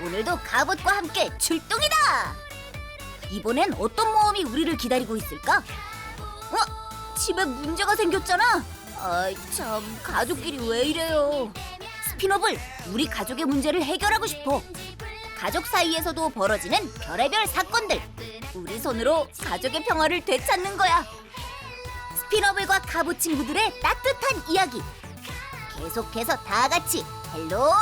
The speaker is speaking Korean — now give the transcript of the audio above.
오늘도 갑옷과 함께 출동이다. 이번엔 어떤 모험이 우리를 기다리고 있을까? 어? 집에 문제가 생겼잖아. 아이 참 가족끼리 왜 이래요? 스피너블 우리 가족의 문제를 해결하고 싶어. 가족 사이에서도 벌어지는 별의별 사건들. 우리 손으로 가족의 평화를 되찾는 거야. 스피너블과 갑옷 친구들의 따뜻한 이야기. 계속해서 다 같이 헬로